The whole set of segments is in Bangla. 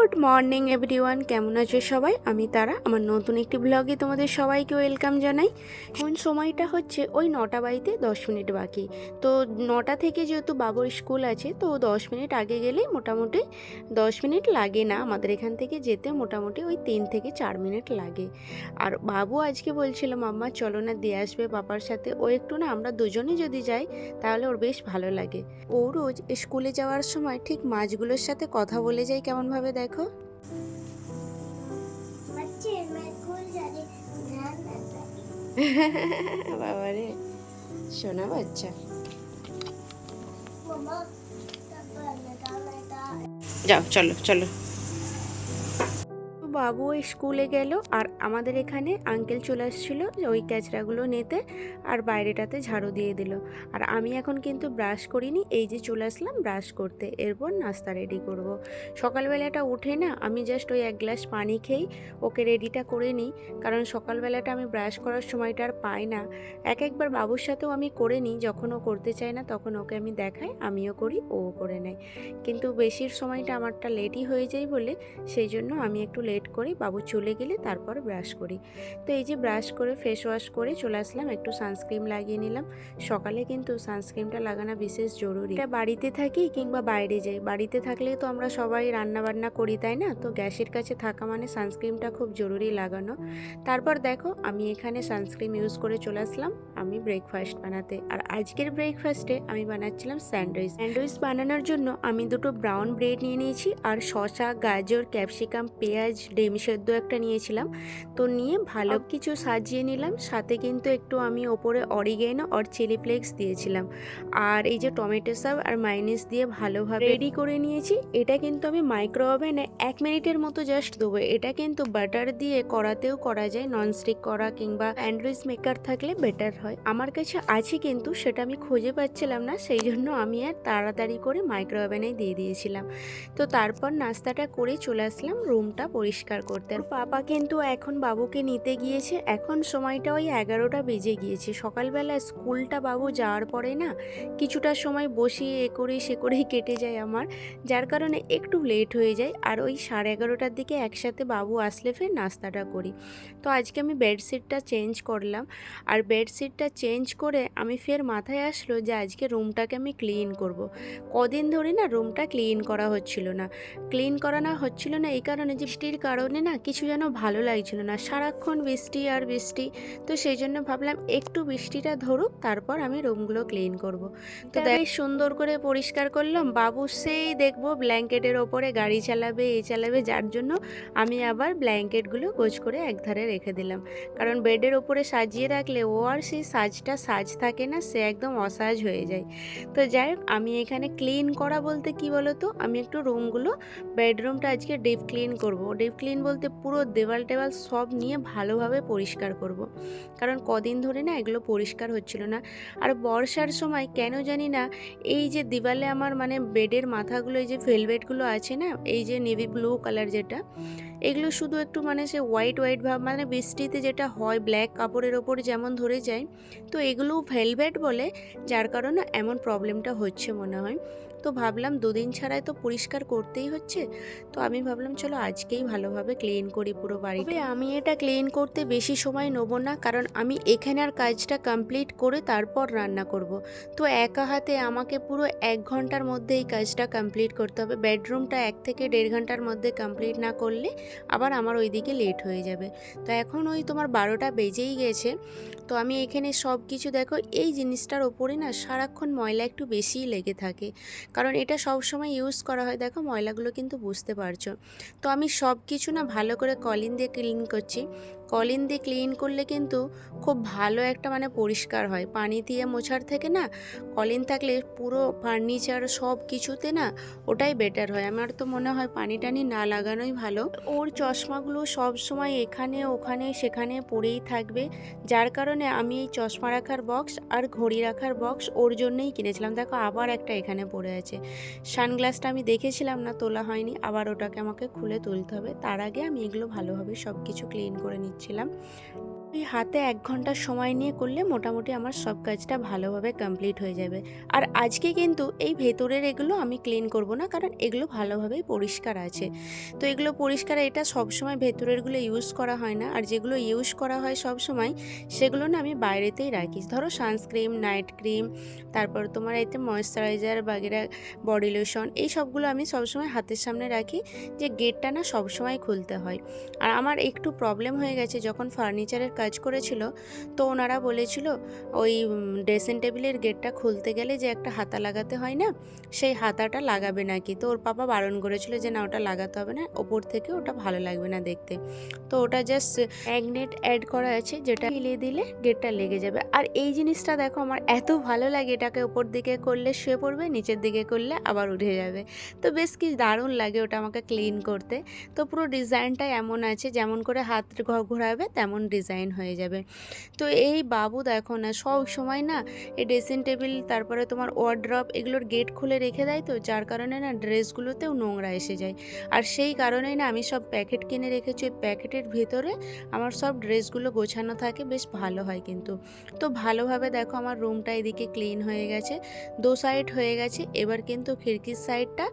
Good morning, everyone. কেমন আছো সবাই? আমি তারা। আমার নতুন একটি ব্লগে তোমাদের সবাইকে ওয়েলকাম জানাই। কোন সময়টা হচ্ছে ওই নটা বাড়িতে দশ মিনিট বাকি। তো নটা থেকে যেহেতু বাবুর স্কুল আছে, তো দশ মিনিট আগে গেলেই মোটামুটি দশ মিনিট লাগে না। আমাদের এখান থেকে যেতে মোটামুটি ওই তিন থেকে চার মিনিট লাগে। আর বাবু আজকে বলছিল, মাম্মা, চলো না, দিয়ে আসবে বাবার সাথে। ও একটু না, আমরা দুজনেই যদি যাই, তাহলে ওর বেশ ভালো লাগে। ও রোজ স্কুলে যাওয়ার সময় ঠিক মাছগুলোর সাথে কথা বলে যায় কেমনভাবে দেখো দেখো। বাবা রে শোনা বাচ্চা। যাও চলো চলো। বাবু স্কুলে গেল আর আমাদের এখানে আঙ্কেল চলে আসছিল ওই ক্যাচড়াগুলো নিতে আর বাইরেটাতে ঝাড়ু দিয়ে দিল। আর আমি এখন কিন্তু ব্রাশ করিনি, এই যে চলে আসলাম ব্রাশ করতে। এরপর নাস্তা রেডি করব। সকালবেলাটা উঠে না, আমি জাস্ট ওই এক গ্লাস পানি খেয়েই ওকে রেডিটা করে নিই। কারণ সকালবেলাটা আমি ব্রাশ করার সময়টা আর পাই না। এক একবার বাবুর সাথেও আমি করে নিই, যখন ও করতে চায় না তখন ওকে আমি দেখাই, আমিও করি, ও করে নেয়। কিন্তু বেশির সময়টা আমারটা লেটই হয়ে যায় বলে, সেই জন্য আমি একটু লেট করি বাবু চলে গেলে তারপর ব্রাশ করি। তো এই যে ব্রাশ করে ফেস ওয়াশ করে চলে আসলাম, একটু সানস্ক্রিন লাগিয়ে নিলাম। সকালে কিন্তু সানস্ক্রিনটা লাগানো বিশেষ জরুরি। এটা বাড়িতে থাকি কিংবা বাইরে যাই। বাড়িতে থাকলে তো আমরা সবাই রান্না বান্না করি, তাই না? তো গ্যাসের কাছে থাকা মানে সানস্ক্রিনটা খুব জরুরি লাগানো। তারপর দেখো, আমি এখানে সানস্ক্রিন ইউজ করে চলে আসলাম, আমি ব্রেকফাস্ট বানাতে। আর আজকের ব্রেকফাস্টে আমি বানাচ্ছিলাম স্যান্ডউইচ স্যান্ডউইচ বানানোর জন্য আমি দুটো ব্রাউন ব্রেড নিয়ে নিয়েছি, আর শসা, গাজর ক্যাপসিকাম পেঁয়াজ ডিম সেদ্ধ একটা নিয়েছিলাম। তো নিয়ে ভালো কিছু সাজিয়ে নিলাম। সাথে কিন্তু একটু আমি ওপরে অরিগেনো আর চিলি ফ্লেক্স দিয়েছিলাম। আর এই যে টমেটো সস আর মাইনিস দিয়ে ভালোভাবে রেডি করে নিয়েছি। এটা কিন্তু আমি মাইক্রো ওভেনে এক মিনিটের মতো জাস্ট দেবো এটা কিন্তু বাটার দিয়ে করাতেও করা যায়। ননস্টিক করা কিংবা স্যান্ডউইচ মেকার থাকলে বেটার হয়। আমার কাছে আছে কিন্তু সেটা আমি খুঁজে পাচ্ছিলাম না। সেই জন্য আমি আর তাড়াতাড়ি করে মাইক্রো ওভেনে দিয়ে দিয়েছিলাম। তো তারপর নাস্তাটা করে চলে আসলাম। রুমটা পরিষ্কার করতে আর পাপা কিন্তু এখন বাবুকে নিতে গিয়েছে। এখন সময়টা ওই এগারোটা বেজে গিয়েছে। সকালবেলা স্কুলটা বাবু যাওয়ার পরে না কিছুটা সময় বসিয়ে এ করে সে করেই কেটে যায় আমার। যার কারণে একটু লেট হয়ে যায়। আর ওই সাড়ে এগারোটার দিকে একসাথে বাবু আসলে ফের নাস্তাটা করি। তো আজকে আমি বেডশিটটা চেঞ্জ করলাম। আর বেডশিটটা চেঞ্জ করে আমি ফের মাথায় আসলো যে আজকে রুমটাকে আমি ক্লিন করব। কদিন ধরে না রুমটা ক্লিন করা হচ্ছিল না। ক্লিন করা না হচ্ছিল না এই কারণে যে বৃষ্টির কারণে না কিছু যেন ভালো লাগছিল না। সারাক্ষণ বৃষ্টি আর বৃষ্টি। তো সেই জন্য ভাবলাম একটু বৃষ্টিটা ধরুক তারপর আমি রুমগুলো ক্লিন করব। তো তাই সুন্দর করে পরিষ্কার করলাম। বাবু সেই দেখব ব্ল্যাঙ্কেটের ওপরে গাড়ি চালাবে এই চালাবে যার জন্য আমি আবার ব্ল্যাঙ্কেটগুলো গোছ করে একধারে রেখে দিলাম। কারণ বেডের ওপরে সাজিয়ে রাখলে ও আর সেই সাজটা সাজ থাকে না সে একদম অসাজ হয়ে যায়। তো যাই হোক আমি এখানে ক্লিন করা বলতে কি বলো তো আমি একটু রুমগুলো বেডরুমটা আজকে ডিপ ক্লিন করব। ডিপ ক্লিন বলতে পুরো দেওয়াল টেওয়াল সব নিয়ে ভালোভাবে পরিষ্কার করব। কারণ কদিন ধরে না এগুলো পরিষ্কার হচ্ছিল না আর বর্ষার সময় কেন জানি না এই যে দেওয়ালে আমার মানে বেডের মাথাগুলো, এই যে ভেলভেটগুলো আছে না, এই যে নেভি ব্লু কালার যেটা, এগুলো শুধু একটু মানে সে হোয়াইট হোয়াইট ভাব মানে বৃষ্টিতে যেটা হয়, ব্ল্যাক কাপড়ের ওপর যেমন ধরে যায়, তো এগুলো ভেলভেট বলে, যার কারণে এমন প্রবলেমটা হচ্ছে মনে হয় তো ভাবলাম দুদিন ছাড়াই তো পরিষ্কার করতেই হচ্ছে। তো আমি ভাবলাম, চলো আজকেই ভালোভাবে ক্লিন করি পুরো বাড়ি তবে আমি এটা ক্লিন করতে বেশি সময় নেব না, কারণ আমি এখানের কাজটা কমপ্লিট করে তারপর রান্না করব। তো একা হাতে আমাকে পুরো এক ঘণ্টার মধ্যে এই কাজটা কমপ্লিট করতে হবে। বেডরুমটা এক থেকে দেড় ঘণ্টার মধ্যে কমপ্লিট না করলে আবার আমার ওইদিকে লেট হয়ে যাবে। তো এখন ওই তোমার বারোটা বেজেই গেছে। তো আমি এখানে সব কিছু দেখো, এই জিনিসটার ওপরে না সারাক্ষণ ময়লা একটু বেশিই লেগে থাকে। কারণ এটা সব সময় ইউজ করা হয়। দেখো, ময়লাগুলো কিন্তু বুঝতে পারছ। তো আমি সব কিছু না ভালো করে কলিন দিয়ে ক্লিন করছি। কলিন দিয়ে ক্লিন করলে কিন্তু খুব ভালো একটা মানে পরিষ্কার হয়। পানি দিয়ে মোছার থেকে না কলিন থাকলে পুরো ফার্নিচার সব কিছুতে না ওটাই বেটার হয়। আমার তো মনে হয় পানি টানি না লাগানোই ভালো। ওর চশমাগুলো সব সময় এখানে, ওখানে, সেখানে পড়েই থাকবে। যার কারণে আমি এই চশমা রাখার বক্স আর ঘড়ি রাখার বক্স ওর জন্যই কিনেছিলাম। দেখো আবার একটা এখানে পড়ে আছে। সানগ্লাসটা আমি দেখেছিলাম না, তোলা হয়নি। আবার ওটাকে আমাকে খুলে তুলতে হবে। তার আগে আমি এগুলো ভালোভাবে সব কিছু ক্লিন করে নিচ্ছিলাম ওই হাতে এক ঘণ্টার সময় নিয়ে করলে মোটামুটি আমার সব কাজটা ভালোভাবে কমপ্লিট হয়ে যাবে। আর আজকে কিন্তু এই ভেতরের এগুলো আমি ক্লিন করব না, কারণ এগুলো ভালোভাবেই পরিষ্কার আছে। তো এগুলো পরিষ্কার, এটা সবসময় ভেতরেরগুলো ইউজ করা হয় না। আর যেগুলো ইউজ করা হয় সব সময় সেগুলো না আমি বাইরেতেই রাখি। ধরো সানস্ক্রিম নাইট ক্রিম তারপর তোমার এতে ময়েশ্চারাইজার বাগেরা বডি লোশন এই সবগুলো আমি সবসময় হাতের সামনে রাখি, যে গেটটা না সবসময় খুলতে হয়। আর আমার একটু প্রবলেম হয়ে গেছে, যখন ফার্নিচারের কাজ করেছিল, তো ওনারা বলেছিল, ওই ড্রেসিং টেবিলের গেটটা খুলতে গেলে যে একটা হাতা লাগাতে হয় না, সেই হাতাটা লাগাবে নাকি? তো ওর পাপা বারণ করেছিল যে, না, ওটা লাগাতে হবে না, ওপর থেকে ওটা ভালো লাগবে না দেখতে। তো ওটা জাস্ট ম্যাগনেট অ্যাড করা আছে, যেটা হিলিয়ে দিলে গেটটা লেগে যাবে। আর এই জিনিসটা দেখো, আমার এত ভালো লাগে, এটাকে ওপর দিকে করলে শুয়ে পড়বে, নিচের দিকে করলে আবার উঠে যাবে। তো বেশ কি দারুণ লাগে ওটা আমাকে ক্লিন করতে। তো পুরো ডিজাইনটা এমন আছে, যেমন করে হাত ঘোরাবে, তেমন ডিজাইন হয়ে যাবে। তো এই বাবু দেখো না, সব সময় না এই ড্রেসিং টেবিল তারপরে তোমার ওয়ার্ড্রপ এগুলোর গেট খুলে রেখে দেয় তো, যার কারণে না ড্রেসগুলোতেও নোংরা এসে যায়। আর সেই কারণেই না আমি সব প্যাকেট কিনে রেখেছি, ওই প্যাকেটের ভেতরে আমার সব ড্রেসগুলো গোছানো থাকে, বেশ ভালো হয় কিন্তু। তো ভালোভাবে দেখো আমার রুমটা এদিকে ক্লিন হয়ে গেছে, দো সাইড হয়ে গেছে, এবার কিন্তু খিড়কির সাইডটা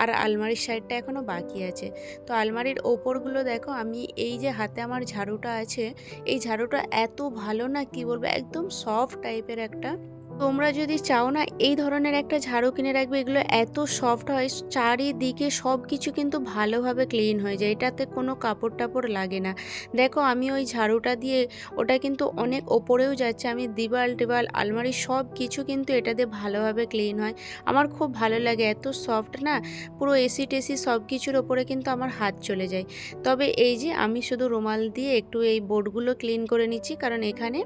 আর আলমারির সাইডটা এখনও বাকি আছে। তো আলমারির ওপরগুলো দেখো, আমি এই যে হাতে আমার ঝাড়ুটা আছে, এই ঝাড়ুটা এত ভালো না কি বলব একদম সফট টাইপের একটা তোমরা যদি চাও না এই ধরনের একটা ঝাড়ু কিনে রাখবে, এগুলো এত সফট হয়, চারিদিকে সব কিছু কিন্তু ভালোভাবে ক্লিন হয়ে যায়। এটাতে কোনো কাপড় টাপড় লাগে না। দেখো, আমি ওই ঝাড়ুটা দিয়ে ওটা কিন্তু অনেক ওপরেও যাচ্ছে। আমি দিবাল টিবাল, আলমারি সব কিছু কিন্তু এটা দিয়ে ভালোভাবে ক্লিন হয়। আমার খুব ভালো লাগে, এত সফট না, পুরো এসি টেসি সব কিছুর ওপরে কিন্তু আমার হাত চলে যায়। তবে এই যে, আমি শুধু রুমাল দিয়ে একটু এই বোর্ডগুলো ক্লিন করে নিচ্ছি, কারণ এখানে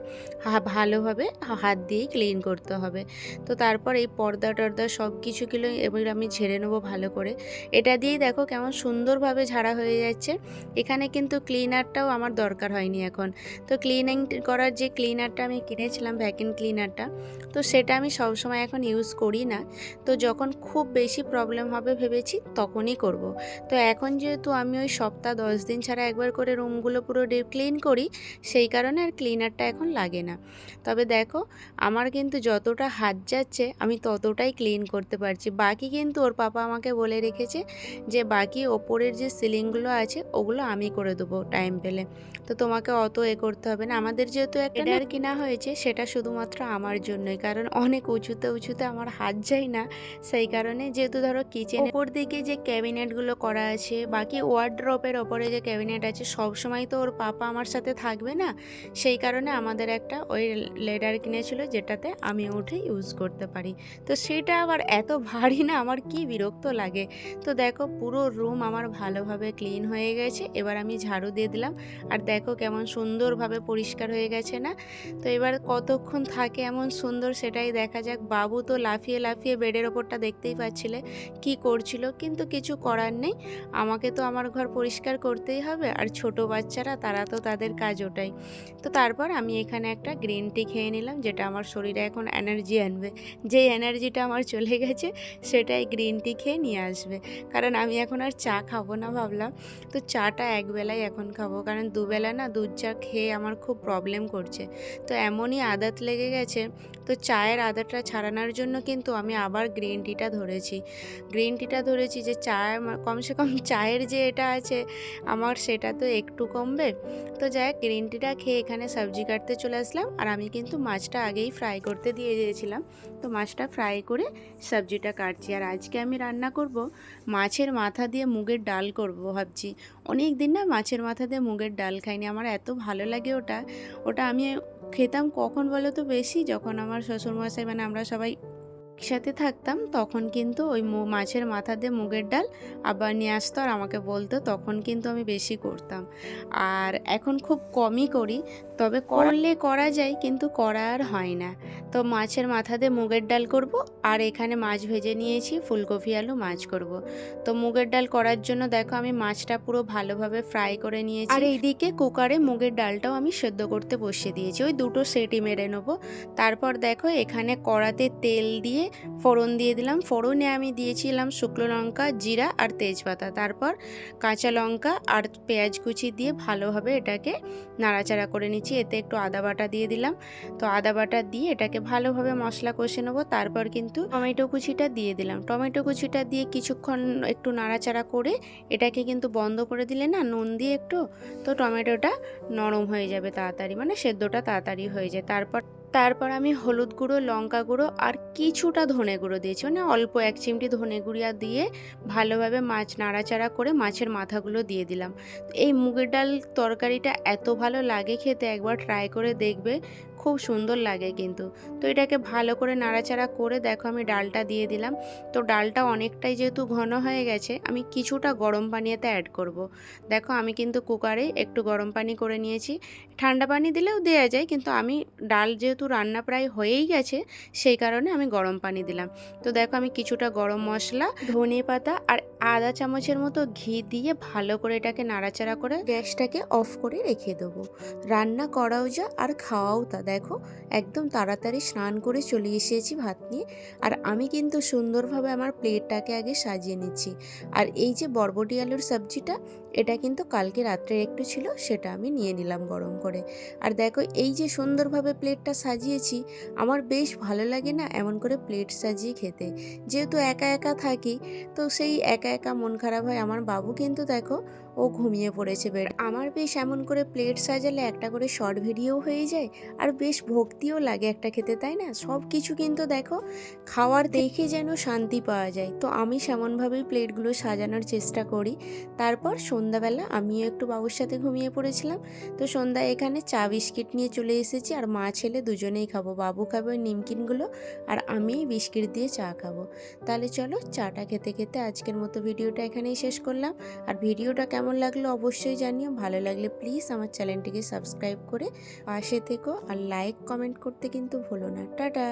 ভালোভাবে হাত দিয়েই ক্লিন করতে হবে। তো তারপর এই পর্দা টর্দা সব কিছুগুলো এবার আমি ঝেড়ে নেব ভালো করে। এটা দিয়েই দেখো কেমন সুন্দরভাবে ঝাড়া হয়ে যাচ্ছে। এখানে কিন্তু ক্লিনারটাও আমার দরকার হয়নি এখন। তো ক্লিনিং করার যে ক্লিনারটা আমি কিনেছিলাম ভ্যাকিউম ক্লিনারটা, তো সেটা আমি সবসময় এখন ইউজ করি না। তো যখন খুব বেশি প্রবলেম হবে ভেবেছি তখনই করব। তো এখন যেহেতু আমি ওই সপ্তাহ দশ দিন ছাড়া একবার করে রুমগুলো পুরো ডিপ ক্লিন করি, সেই কারণে আর ক্লিনারটা এখন লাগে না। তবে দেখো, আমার কিন্তু যতটা হাত যাচ্ছে আমি ততটাই ক্লিন করতে পারছি। বাকি কিন্তু ওর পাপা আমাকে বলে রেখেছে যে বাকি ওপরের যে সিলিংগুলো আছে ওগুলো আমি করে দেবো টাইম পেলে। তো তোমাকে অত এ করতে হবে না। আমাদের যেহেতু একটা ডেয়ার কিনা হয়েছে সেটা শুধুমাত্র আমার জন্যই। কারণ অনেক উঁচুতে উঁচুতে আমার হাত যায় না। সেই কারণে যেহেতু ধরো কিচেন ওপর দিকে যে ক্যাবিনেটগুলো করা আছে বাকি ওয়ার্ড্রপের ওপরে যে ক্যাবিনেট আছে সব সময় তো ওর পাপা আমার সাথে থাকবে না। সেই কারণে আমাদের একটা ওই লেডার কিনেছিল যেটাতে আমি উঠে ইউজ করতে পারি। তো সেটা আবার এত ভারী না, আমার কি বিরক্ত লাগে। তো দেখো পুরো রুম আমার ভালোভাবে ক্লিন হয়ে গেছে, এবার আমি ঝাড়ু দিয়ে দিলাম। আর দেখো কেমন সুন্দরভাবে পরিষ্কার হয়ে গেছে না? তো এবার কতক্ষণ থাকে এমন সুন্দর সেটাই দেখা যাক। বাবু তো লাফিয়ে লাফিয়ে বেডের ওপরটা দেখতেই পাচ্ছিলে কি করছিল, কিন্তু কিছু করার নেই। আমাকে তো আমার ঘর পরিষ্কার করতেই হবে, আর ছোট বাচ্চারা তারা তো তাদের কাজ ওটাই। তো তারপর আমি এখানে একটা গ্রিন টি খেয়ে নিলাম, যেটা আমার শরীরে এখন এনার্জি আনবে। যে এনার্জিটা আমার চলে গেছে, সেটাই গ্রিন টি খেয়ে নিয়ে আসবে। কারণ আমি এখন আর চা খাব না ভাবলাম। তো চাটা একবেলাই এখন খাব। কারণ দুবেলা না দুধ চা খেয়ে আমার খুব প্রবলেম করছে। তো এমনই আদাত লেগে গেছে। তো চায়ের আদাটা ছাড়ানোর জন্য কিন্তু আমি আবার গ্রিন টিটা ধরেছি। গ্রিন টিটা ধরেছি যে চা কমসে কম চায়ের যে এটা আছে, আমার সেটা তো একটু কমবে। তো যাই গ্রিন টিটা খেয়ে এখানে সবজি কাটতে চলে আসলাম। আর আমি কিন্তু মাছটা আগেই ফ্রাই করতে দিয়ে দিয়েছিলাম। তো মাছটা ফ্রাই করে সবজিটা কাটছি। আর আজকে আমি রান্না করব মাছের মাথা দিয়ে মুগের ডাল করব ভাবছি। অনেক দিন না মাছের মাথা দিয়ে মুগের ডাল খাইনি। আমার এত ভালো লাগে ওটা। ওটা আমি খেতাম কখন বলো তো বেশি? যখন আমার শ্বশুরমশাই মানে আমরা সবাই একসাথে থাকতাম, তখন কিন্তু ওই মাছের মাথা দিয়ে মুগের ডাল আবার নিয়ে আসতো আর আমাকে বলতো, তখন কিন্তু আমি বেশি করতাম। আর এখন খুব কমই করি। তবে করলে করা যায় কিন্তু করা আর হয় না। তো মাছের মাথা দিয়ে মুগের ডাল করব আর এখানে মাছ ভেজে নিয়েছি ফুলকপি আলু মাছ করব। তো মুগের ডাল করার জন্য দেখো আমি মাছটা পুরো ভালোভাবে ফ্রাই করে নিয়েছি। আর এইদিকে কুকারে মুগের ডালটাও আমি সেদ্ধ করতে বসিয়ে দিয়েছি। ওই দুটো সেটি মেরে নেব। তারপর দেখো এখানে কড়াতে তেল দিয়ে ফোড়ন দিয়ে দিলাম। ফোড়নে আমি দিয়েছিলাম শুকনো লঙ্কা জিরা আর তেজপাতা। তারপর কাঁচা লঙ্কা আর পেঁয়াজ কুচি দিয়ে ভালোভাবে এটাকে নাড়াচাড়া করে নিচ্ছি। এতে একটু আদা বাটা দিয়ে দিলাম। তো আদা বাটা দিয়ে এটাকে ভালোভাবে মশলা কষে নেব। তারপর কিন্তু টমেটো কুচিটা দিয়ে দিলাম। টমেটো কুচিটা দিয়ে কিছুক্ষণ একটু নাড়াচাড়া করে এটাকে কিন্তু বন্ধ করে দিলে না নুন দিয়ে একটু, তো টমেটোটা নরম হয়ে যাবে তাড়াতাড়ি মানে সেদ্ধটা তাড়াতাড়ি হয়ে যায়। তারপর তারপর আমি হলুদ গুঁড়ো, লঙ্কা গুঁড়ো আর কিছুটা ধনে গুঁড়ো দিয়েছি। মানে অল্প এক চিমটি ধনে গুঁড়িয়া দিয়ে ভালোভাবে মাছ নাড়াচাড়া করে মাছের মাথাগুলো দিয়ে দিলাম। এই মুগের ডাল তরকারিটা এত ভালো লাগে খেতে, একবার ট্রাই করে দেখবে, খুব সুন্দর লাগে কিন্তু। তো এটাকে ভালো করে নাড়াচাড়া করে দেখো আমি ডালটা দিয়ে দিলাম। তো ডালটা অনেকটাই যেহেতু ঘন হয়ে গেছে, আমি কিছুটা গরম পানিতে অ্যাড করব। দেখো আমি কিন্তু কুকারে একটু গরম পানি করে নিয়েছি। ঠান্ডা পানি দিলেও দেওয়া যায়, কিন্তু আমি ডাল যেহেতু রান্না প্রায় হয়েই গেছে, সেই কারণে আমি গরম পানি দিলাম। তো দেখো আমি কিছুটা গরম মশলা, ধনে পাতা আর আধা চামচের মতো ঘি দিয়ে ভালো করে এটাকে নাড়াচাড়া করে গ্যাসটাকে অফ করে রেখে দেবো। রান্না করাও যা আর খাওয়াও তা। দেখো একদম তাড়াতাড়ি স্নান করে চলে এসেছি ভাত নিয়ে। আর আমি কিন্তু সুন্দরভাবে আমার প্লেটটাকে আগে সাজিয়ে নিচ্ছি। আর এই যে বরবটি আলুর সবজিটা এটা কিন্তু কালকে রাত্রে একটু ছিল, সেটা আমি নিয়ে নিলাম গরম করে। আর দেখো, এই যে সুন্দরভাবে প্লেটটা সাজিয়েছি, আমার বেশ ভালো লাগে না এমন করে প্লেট সাজিয়ে খেতে। যেহেতু একা একা থাকি, তো সেই একা একা মন খারাপ হয়। আমার বাবু কিন্তু দেখো ও ঘুমিয়ে পড়েছে বেড। আমার বেশ এমন করে প্লেট সাজালে একটা করে শর্ট ভিডিও হয়ে যায়, আর বেশ ভক্তিও লাগে একটা খেতে, তাই না? সব কিছু কিন্তু দেখো, খাওয়ার দেখে যেন শান্তি পাওয়া যায়। তো আমি সেমনভাবেই প্লেটগুলো সাজানোর চেষ্টা করি। তারপর সন্ধ্যাবেলা আমিও একটু বাবুর সাথে ঘুমিয়ে পড়েছিলাম। তো সন্ধ্যায় এখানে চা বিস্কিট নিয়ে চলে এসেছি, আর মা ছেলে দুজনেই খাব। বাবু খাবে ওই নিমকিনগুলো, আর আমি বিস্কিট দিয়ে চা খাব। তাহলে চলো চাটা খেতে খেতে আজকের মতো ভিডিওটা এখানেই শেষ করলাম। আর ভিডিওটা কেমন লাগল অবশ্যই জানিও। ভালো লাগলে প্লিজ আমার চ্যানেলটিকে সাবস্ক্রাইব করে পাশে থেকো আর লাইক কমেন্ট করতে কিন্তু ভুলো না। টাটা!